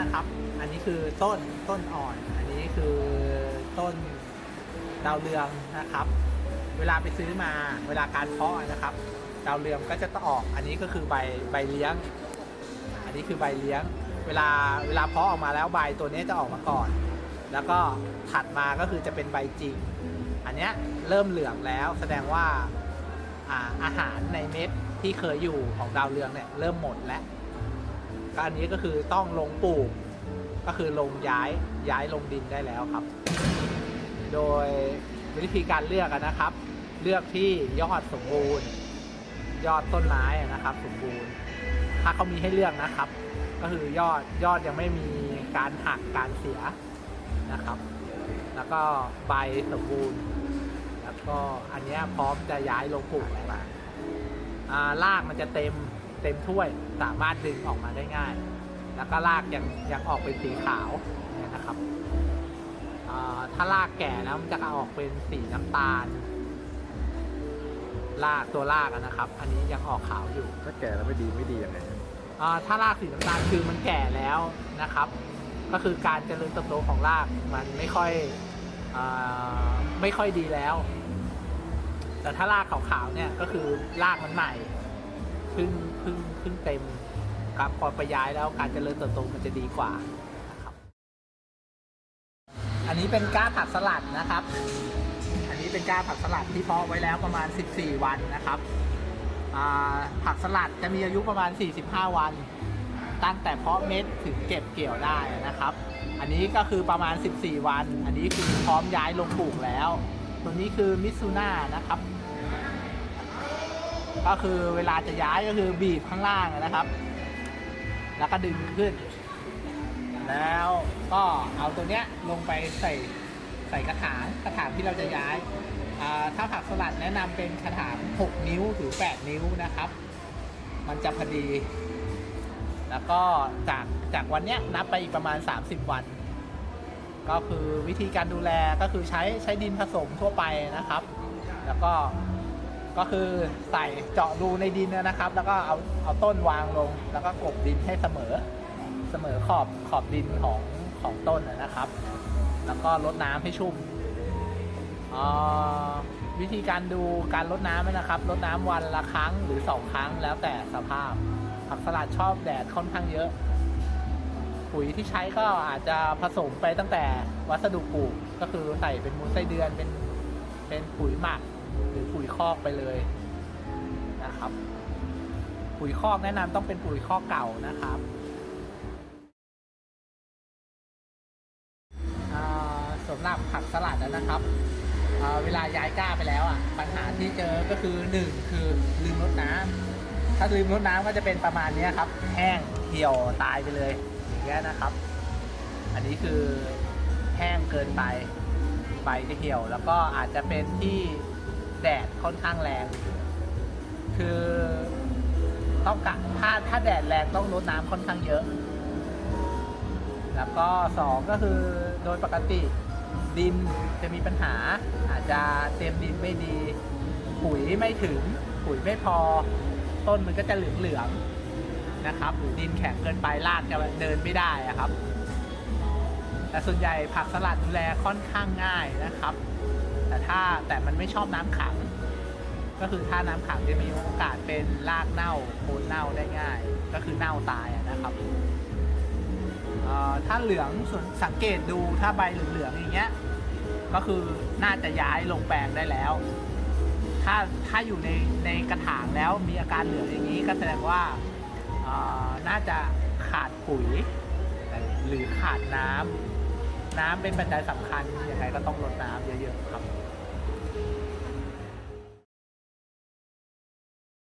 นะครับ อันนี้คือต้นต้นอ่อน อันนี้คือต้นดาวเรืองนะครับ เวลาไปซื้อมาเวลาการเพาะนะครับ ดาวเรืองก็จะต้องออก อันนี้ก็คือใบใบเลี้ยง อันนี้คือใบเลี้ยง เวลาเวลาเพาะออกมาแล้วใบตัวนี้จะออกมาก่อน แล้วก็ถัดมาก็คือจะเป็นใบจริง อันเนี้ยเริ่มเหลืองแล้วแสดงว่าอาอาหารในเม็ดที่เคยอยู่ของดาวเรืองเนี่ยเริ่มหมดแล้ว ก็อันนี้ก็คือต้องลงปลูก ก็คือลงย้ายย้ายลงดินได้แล้วครับ โดยวิธีการเลือกนะครับ เลือกที่ยอดสมบูรณ์ ยอดต้นไม้นะครับ สมบูรณ์ ถ้าเขามีให้เลือกนะครับ ก็คือยอดยอดยังไม่มีการหักการเสียนะครับ แล้วก็ใบสมบูรณ์ แล้วก็อันนี้พร้อมจะย้ายลงปลูกแล้วล่ะอ่ารากมันจะเต็ม เต็มถ้วยสามารถดึงออกมาได้ง่าย แล้วก็รากยังยังออกเป็นสีขาวเนี่ยนะครับอ่าถ้ารากแก่แล้วมันจะออกเป็นสีน้ำตาลรากตัวรากอะนะครับ อันนี้ยังออกขาวอยู่ ถ้าแก่แล้วไม่ดีไม่ดียังไงอ่าถ้ารากสีน้ำตาลคือมันแก่แล้วนะครับ ก็คือการเจริญเติบโตของรากมันไม่ค่อยอาไม่ค่อยดีแล้ว แต่ถ้ารากขาวๆเนี่ยก็คือรากมันใหม่เพึ่งพึ่งพึ่งเต็มครับพอไปย้ายแล้วการเจริญเติบโตมันจะดีกว่านะครับ อันนี้เป็นก้าผักสลัดนะครับ อันนี้เป็นก้าผักสลัดที่เพาะไว้แล้วประมาณ 14 วันนะครับผักสลัดจะมีอายุประมาณ 45 วัน ตั้งแต่เพาะเม็ดถึงเก็บเกี่ยวได้นะครับ อันนี้ก็คือประมาณ 14 วัน อันนี้คือพร้อมย้ายลงปลูกแล้ว ตัวนี้คือมิซูน่านะครับ ก็คือเวลาจะย้ายก็คือบีบข้างล่างนะครับ แล้วก็ดึงขึ้น แล้วก็เอาตัวเนี้ยลงไปใส่ใส่กระถางกระถางที่เราจะย้ายถ้าผักสลัดแนะนำเป็นกระถาง 6 นิ้วหรือ 8 นิ้วนะครับ มันจะพอดี แล้วก็จากจากวันเนี้ยนับไปอีกประมาณ 30 วัน ก็คือวิธีการดูแลก็คือใช้ใช้ดินผสมทั่วไปนะครับ แล้วก็ ก็คือใส่เจาะรูในดินนะครับ แล้วก็เอาเอาต้นวางลง แล้วก็กบดินให้เสมอเสมอขอบขอบดินของของต้นนะครับ แล้วก็รดน้ำให้ชุ่มวิธีการดูการลดน้ำนะครับลดน้ำวันละครั้งหรือสองครั้งแล้วแต่สภาพผักสลัดชอบแดดค่อนข้างเยอะปุ๋ยที่ใช้ก็อาจจะผสมไปตั้งแต่วัสดุปลูกก็คือใส่เป็นมูลไส้เดือนเป็นเป็นปุ๋ยหมัก หรือปุ๋ยคอกไปเลยนะครับ ปุ๋ยคอกแนะนำต้องเป็นปุ๋ยคอกเก่านะครับอ่าสำหรับผักสลัดนะครับอ่าเวลาย้ายก้าไปแล้วอะปัญหาที่เจอก็คือหนึ่งคือลืมรดน้ำถ้าลืมรดน้ำก็จะเป็นประมาณนี้ครับ แห้งเหี่ยวตายไปเลยอย่างเงี้ยนะครับ อันนี้คือแห้งเกินไปใบจะเหี่ยว แล้วก็อาจจะเป็นที่ แดดค่อนข้างแรง คือต้องกะถ้าถ้าแดดแรงต้องรดน้ำค่อนข้างเยอะ แล้วก็สองก็คือโดยปกติดินจะมีปัญหา อาจจะเต็มดินไม่ดี ปุ๋ยไม่ถึง ปุ๋ยไม่พอ ต้นมันก็จะเหลืองๆนะครับหรือดินแข็งเกินไปรากจะเดินไม่ได้อะครับ แต่ส่วนใหญ่ผักสลัดดูแลค่อนข้างง่ายนะครับ แต่ถ้าแต่มันไม่ชอบน้ำขัง ก็คือถ้าน้ำขังจะมีโอกาสเป็นรากเน่าโคนเน่าได้ง่าย ก็คือเน่าตายนะครับถ้าเหลืองส่วนสังเกตดูถ้าใบเหลืองๆอย่างเงี้ยก็คือน่าจะย้ายลงแปลงได้แล้ว ถ้าถ้าอยู่ในในกระถางแล้วมีอาการเหลืองอย่างนี้ก็แสดงว่าน่าจะขาดปุ๋ยหรือขาดน้ำน้ำเป็นปัจจัยสำคัญยังไงก็ต้องรดน้ำเยอะๆครับ